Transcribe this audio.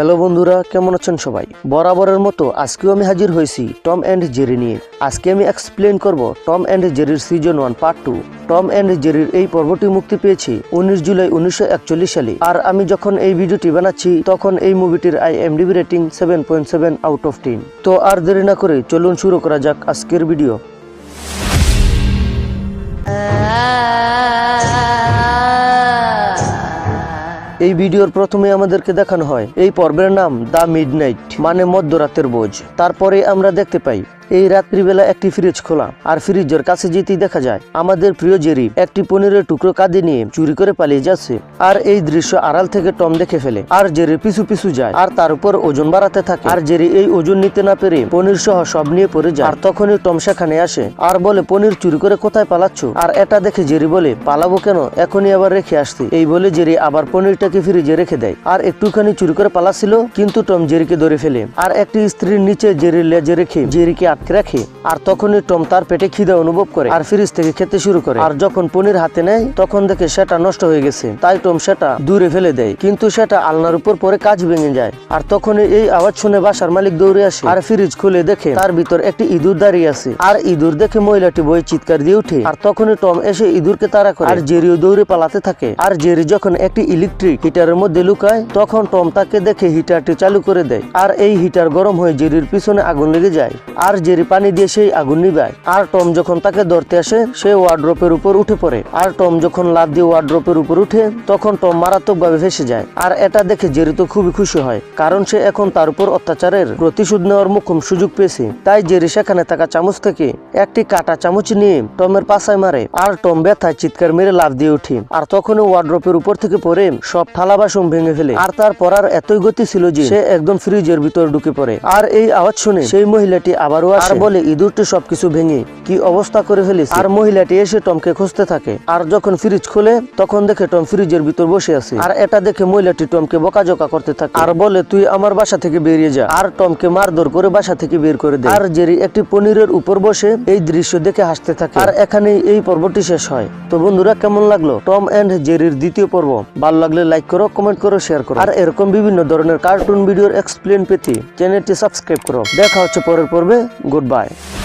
Hello বন্ধুরা, কেমন আছেন সবাই? বরাবরের মতো আজকেও আমি হাজির হয়েছি টম অ্যান্ড জেরি নিয়ে। আজকে আমি এক্সপ্লেন করব Tom and জেরির season one part two Tom and জেরির এই পর্বটি মুক্তি পেয়েছে উনিশ জুলাই উনিশশো একচল্লিশ সালে। আর আমি যখন এই ভিডিওটি বানাচ্ছি, তখন এই মুভিটির IMDb rating seven point seven out of ten তো আর দেরি না করে চলুন শুরু করা যাক আজকের ভিডিও এই ভিডিওর প্রথমে আমাদেরকে দেখানো হয়। এই পর্বের নাম দ্য মিডনাইট মানে মধ্যরাতের বোঝ। তারপরে আমরা দেখতে পাই এই রাত্রিবেলা একটি ফ্রিজ খোলা আর ফ্রিজের কাছে যেতেই দেখা যায়, আমাদের প্রিয় জেরি একটি পনিরের টুকরো কাঁদে নিয়ে চুরি করে পালিয়ে যাচ্ছে। আর এই দৃশ্য আড়াল থেকে টম দেখে ফেলে। আর জেরি পিছু পিছু যায়, আর তার উপর ওজন বাড়াতে থাকে। আর জেরি এই ওজন নিতে না পেরে পনির সহ সব নিয়ে পড়ে যায়। আর তখনই টম সেখানে আসে, আর বলে, পনির চুরি করে কোথায় পালাচ্ছ? আর এটা দেখে জেরি বলে, পালাবো কেন? এখনই আবার রেখে আসছি। এই বলে জেরি আবার পনিরটাকে ফ্রিজে রেখে দেয়। আর একটুখানি চুরি করে পালাচ্ছিল, কিন্তু টম জেরিকে ধরে ফেলে। আর একটি স্ত্রীর নিচে জেরির লেজে রেখে জেরিকে আটকে রাখে। আর তখনই টম তার পেটে খিদে অনুভব করে আর ফ্রিজ থেকে খেতে শুরু করে। আর যখন পনির হাতে নেয়, তখন দেখে সেটা নষ্ট হয়ে গেছে। তাই টম সেটা দূরে ফেলে দেয়। কিন্তু সেটা আলনার উপর পরে কাজ ভেঙে যায়। আর তখনই এই আওয়াজ শুনে বাসার মালিক দৌড়ে আসে। আর ফ্রিজ খুলে দেখে তার ভিতর একটি ইঁদুর দাঁড়িয়ে আছে। আর ইঁদুর দেখে মহিলাটি বই চিৎকার দিয়ে উঠে। আর তখনই টম এসে ইঁদুরকে তাড়া করে। আর জেরিও দৌড়ে পালাতে থাকে। আর জেরি যখন একটি ইলেকট্রিক হিটারের মধ্যে লুকায়, তখন টম তাকে দেখে হিটারটি চালু করে দেয়। আর এই হিটার গরম হয়ে জেরির পিছনে আগুন লেগে যায়। আর জেরি পানি দিয়ে সেই আগুন নিবায়। আর টম যখন তাকে ধরতে আসে, সে ওয়ার্ড্রপের উপর উঠে পড়ে। আর টম যখন লাভ দিয়ে ওয়ার্ড্রপের উপর উঠে, তখন টম মারাত্মকভাবে ভেসে যায়। আর এটা দেখে জেরি তো খুবই খুশি হয়, কারণ সে এখন তার উপর অত্যাচারের প্রতিশোধ নেওয়ার মুখ্যম সুযোগ পেয়েছে। তাই জেরি সেখানে থাকা চামচ থেকে একটি কাটা চামচ নিয়ে টমের পাশায় মারে। আর টম ব্যথায় চিৎকার মেরে লাভ দিয়ে উঠে আর তখনই ওয়ার্ড্রপের উপর থেকে পড়ে সব থালা বাসন ভেঙে ফেলে। আর তার পড়ার এতই গতি ছিল যে সে একদম ফ্রিজের ভিতর ঢুকে পড়ে। আর এই আওয়াজ শুনে সেই মহিলাটি আবারও আর বলে ইঁদুরটি সবকিছু ভেঙে কি অবস্থা করে ফেলেছে? আর মহিলাটি এসে টমকে খুঁজতে থাকে। আর যখন ফ্রিজ খোলে, তখন দেখে টম ফ্রিজের ভিতর বসে আছে। আর এটা দেখে মহিলাটি টমকে বকাঝকা করতে থাকে। আর বলে, তুই আমার বাসা থেকে বেরিয়ে যা। আর টমকে মারধর করে বাসা থেকে বের করে দেয়। আর জেরি একটি পনিরের উপর বসে এই দৃশ্য দেখে হাসতে থাকে। আর এখানে এই পর্বটি শেষ হয়। তো বন্ধুরা, কেমন লাগল? টম এন্ড জেরির দ্বিতীয় পর্ব। ভালো লাগলে লাইক করো, কমেন্ট করো, শেয়ার করো। আর এরকম বিভিন্ন ধরনের কার্টুন ভিডিওর এক্সপ্লেন পেতে চ্যানেলটি সাবস্ক্রাইব করো। দেখা হচ্ছে পরের পর্বে। goodbye.